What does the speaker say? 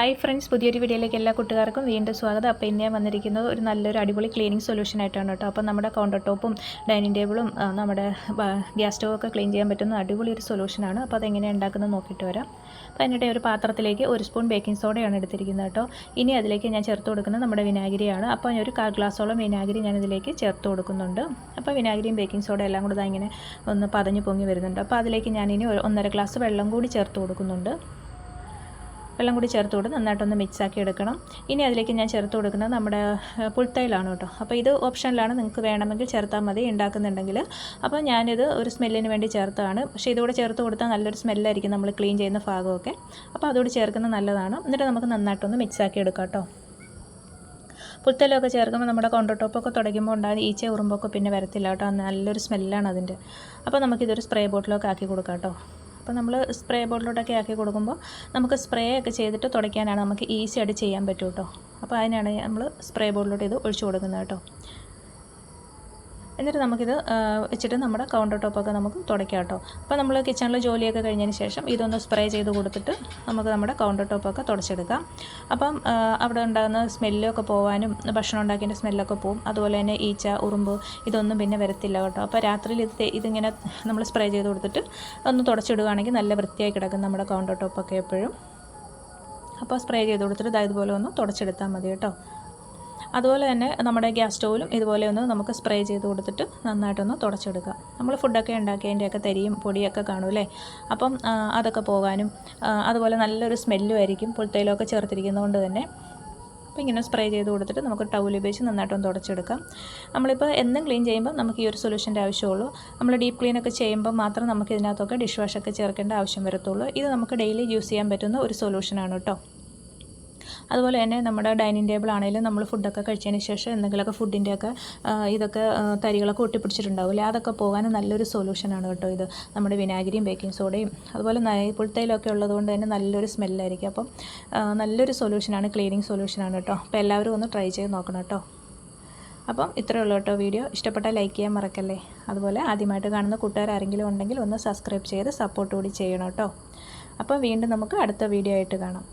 Hi friends പുതിയൊരു വീഡിയോയിലേക്ക് എല്ലാ കൂട്ടുകാർക്കും വീണ്ടും സ്വാഗതം. അപ്പോൾ ഇന്ന് ഞാൻ വന്നിരിക്കുന്നത് ഒരു നല്ലൊരു അടിപൊളി ക്ലീനിങ് സൊല്യൂഷൻ ആയിട്ടാണ് കേട്ടോ. അപ്പോൾ നമ്മുടെ കൗണ്ടർ ടോപ്പും ഡൈനിങ് ടേബിളും നമ്മുടെ ഗ്യാസ് സ്റ്റോവൊക്കെ ക്ലീൻ ചെയ്യാൻ പറ്റുന്ന അടിപൊളി ഒരു സൊല്യൂഷനാണ് അപ്പോൾ അതെങ്ങനെയാണ് ഉണ്ടാക്കുന്നത് നോക്കിയിട്ട് വരാം. അപ്പോൾ അതിനിടെ ഒരു പാത്രത്തിലേക്ക് ഒരു സ്പൂൺ ബേക്കിംഗ് സോഡയാണ് എടുത്തിരിക്കുന്നത് കേട്ടോ. ഇനി അതിലേക്ക് ഞാൻ ചേർത്ത് കൊടുക്കുന്നത് നമ്മുടെ വിനാഗിരിയാണ്. അപ്പോൾ ഞാൻ ഒരു കാൽ ഗ്ലാസോളം വിനാഗിരി ഞാൻ ഇതിലേക്ക് ചേർത്ത് കൊടുക്കുന്നുണ്ട്. അപ്പോൾ വിനാഗിരിയും ബേക്കിംഗ് സോഡ എല്ലാം കൂടെ ഇങ്ങനെ ഒന്ന് പതഞ്ഞ് പൊങ്ങി വരുന്നുണ്ട്. അപ്പോൾ അതിലേക്ക് ഞാൻ ഇനി ഒന്നര ഗ്ലാസ് വെള്ളം കൂടി ചേർത്ത് കൊടുക്കുന്നുണ്ട്. വെള്ളം കൂടി ചേർത്ത് കൊടുത്ത് നന്നായിട്ടൊന്ന് മിക്സ് ആക്കി എടുക്കണം. ഇനി അതിലേക്ക് ഞാൻ ചേർത്ത് കൊടുക്കുന്നത് നമ്മുടെ പുൽത്തൈലാണ് കേട്ടോ. അപ്പോൾ ഇത് ഓപ്ഷനിലാണ് നിങ്ങൾക്ക് വേണമെങ്കിൽ ചേർത്താൽ മതി ഉണ്ടാക്കുന്നുണ്ടെങ്കിൽ അപ്പോൾ ഞാനിത് ഒരു സ്മെല്ലിന് വേണ്ടി ചേർത്താണ്. പക്ഷേ ഇതുകൂടെ ചേർത്ത് കൊടുത്താൽ നല്ലൊരു സ്മെല്ലായിരിക്കും നമ്മൾ ക്ലീൻ ചെയ്യുന്ന ഭാഗമൊക്കെ. അപ്പോൾ അതുകൂടി ചേർക്കുന്നത് നല്ലതാണ്. എന്നിട്ട് നമുക്ക് നന്നായിട്ടൊന്ന് മിക്സ് ആക്കി എടുക്കാം കേട്ടോ. പുൽത്തലൊക്കെ ചേർക്കുമ്പോൾ നമ്മുടെ കൗണ്ടർ ടോപ്പൊക്കെ തുടയ്ക്കുമ്പോൾ ഉണ്ടാകുന്ന ഈച്ച ഉറുമ്പൊക്കെ പിന്നെ വരത്തില്ല കേട്ടോ. നല്ലൊരു സ്മെല്ലാണ് അതിന്റെ. അപ്പോൾ നമുക്കിതൊരു സ്പ്രേ ബോട്ടിലൊക്കെ ആക്കി കൊടുക്കാം കേട്ടോ. അപ്പോൾ നമ്മൾ സ്പ്രേ ബോട്ടിലോട്ടൊക്കെ ആക്കി കൊടുക്കുമ്പോൾ നമുക്ക് സ്പ്രേ ഒക്കെ ചെയ്തിട്ട് തുടയ്ക്കാനാണ് നമുക്ക് ഈസി ആയിട്ട് ചെയ്യാൻ പറ്റും കേട്ടോ. അപ്പോൾ അതിനാണ് നമ്മൾ സ്പ്രേ ബോട്ടിലോട്ട് ഇത് ഒഴിച്ചു കൊടുക്കുന്നത് കേട്ടോ. എന്നിട്ട് നമുക്കിത് വെച്ചിട്ട് നമ്മുടെ കൗണ്ടർ ടോപ്പൊക്കെ നമുക്ക് തുടയ്ക്കാം കേട്ടോ അപ്പോൾ നമ്മൾ കിച്ചണിൽ ജോലിയൊക്കെ കഴിഞ്ഞതിന് ശേഷം ഇതൊന്ന് സ്പ്രേ ചെയ്ത് കൊടുത്തിട്ട് നമുക്ക് നമ്മുടെ കൗണ്ടർ ടോപ്പൊക്കെ തുടച്ചെടുക്കാം. അപ്പം അവിടെ ഉണ്ടാകുന്ന സ്മെല്ലൊക്കെ പോകാനും ഭക്ഷണം ഉണ്ടാക്കിയതിന്റെ സ്മെല്ലൊക്കെ പോകും അതുപോലെ തന്നെ ഈച്ച ഉറുമ്പ് ഇതൊന്നും പിന്നെ വരത്തില്ല കേട്ടോ അപ്പോൾ രാത്രിയിൽ ഇത് ഇതിങ്ങനെ നമ്മൾ സ്പ്രേ ചെയ്ത് കൊടുത്തിട്ട് ഒന്ന് തുടച്ചിടുകയാണെങ്കിൽ നല്ല വൃത്തിയായി കിടക്കും നമ്മുടെ കൗണ്ടർ ടോപ്പൊക്കെ എപ്പോഴും. അപ്പോൾ സ്പ്രേ ചെയ്ത് കൊടുത്തിട്ട് ഇതായതുപോലെ ഒന്ന് തുടച്ചെടുത്താൽ മതി കേട്ടോ അതുപോലെ തന്നെ നമ്മുടെ ഗ്യാസ് സ്റ്റൗവിലും ഇതുപോലെ ഒന്ന് നമുക്ക് സ്പ്രേ ചെയ്ത് കൊടുത്തിട്ട് നന്നായിട്ടൊന്ന് തുടച്ചെടുക്കുക നമ്മൾ ഫുഡൊക്കെ ഉണ്ടാക്കിയതിന്റെയൊക്കെ തരിയും പൊടിയൊക്കെ കാണും അല്ലേ? അപ്പം അതൊക്കെ പോകാനും അതുപോലെ നല്ലൊരു സ്മെല്ലും ആയിരിക്കും പുൽത്തൈലമൊക്കെ ചേർത്തിരിക്കുന്നതുകൊണ്ട് തന്നെ. അപ്പോൾ ഇങ്ങനെ സ്പ്രേ ചെയ്ത് കൊടുത്തിട്ട് നമുക്ക് ടൗൽ ഉപയോഗിച്ച് നന്നായിട്ടൊന്ന് തുടച്ചെടുക്കാം. നമ്മളിപ്പോൾ എന്നും ക്ലീൻ ചെയ്യുമ്പോൾ നമുക്ക് ഈ ഒരു സൊല്യൂഷന്റെ ആവശ്യമുള്ളൂ. നമ്മൾ ഡീപ്പ് ക്ലീനൊക്കെ ചെയ്യുമ്പോൾ മാത്രം നമുക്ക് ഇതിനകത്തൊക്കെ ഡിഷ് വാഷൊക്കെ ചേർക്കേണ്ട ആവശ്യം വരത്തുള്ളൂ. ഇത് നമുക്ക് ഡെയിലി യൂസ് ചെയ്യാൻ പറ്റുന്ന ഒരു സൊല്യൂഷനാണ് കേട്ടോ. അതുപോലെ തന്നെ നമ്മുടെ ഡൈനിങ് ടേബിൾ ആണെങ്കിലും നമ്മൾ ഫുഡൊക്കെ കഴിച്ചതിന് ശേഷം എന്തെങ്കിലുമൊക്കെ ഫുഡിന്റെയൊക്കെ ഇതൊക്കെ തരികളൊക്കെ ഒട്ടിപ്പിടിച്ചിട്ടുണ്ടാവില്ലേ? അതൊക്കെ പോകാൻ നല്ലൊരു സൊല്യൂഷനാണ് കേട്ടോ ഇത്. നമ്മുടെ വിനാഗിരിയും ബേക്കിംഗ് സോഡയും അതുപോലെ പുൽത്തൈലൊക്കെ ഉള്ളതുകൊണ്ട് തന്നെ നല്ലൊരു സ്മെല്ലായിരിക്കും അപ്പം നല്ലൊരു സൊല്യൂഷനാണ് ക്ലീനിങ് സൊല്യൂഷനാണ് കേട്ടോ. അപ്പോൾ എല്ലാവരും ഒന്ന് ട്രൈ ചെയ്ത് നോക്കണം കേട്ടോ. അപ്പം ഇത്രയേ ഉള്ളൂ കേട്ടോ വീഡിയോ ഇഷ്ടപ്പെട്ടാൽ ലൈക്ക് ചെയ്യാൻ മറക്കല്ലേ? അതുപോലെ ആദ്യമായിട്ട് കാണുന്ന കൂട്ടുകാർ ആരെങ്കിലും ഉണ്ടെങ്കിൽ ഒന്ന് സബ്സ്ക്രൈബ് ചെയ്ത് സപ്പോർട്ട് കൂടി ചെയ്യണം കേട്ടോ. അപ്പോൾ വീണ്ടും നമുക്ക് അടുത്ത വീഡിയോ ആയിട്ട് കാണാം.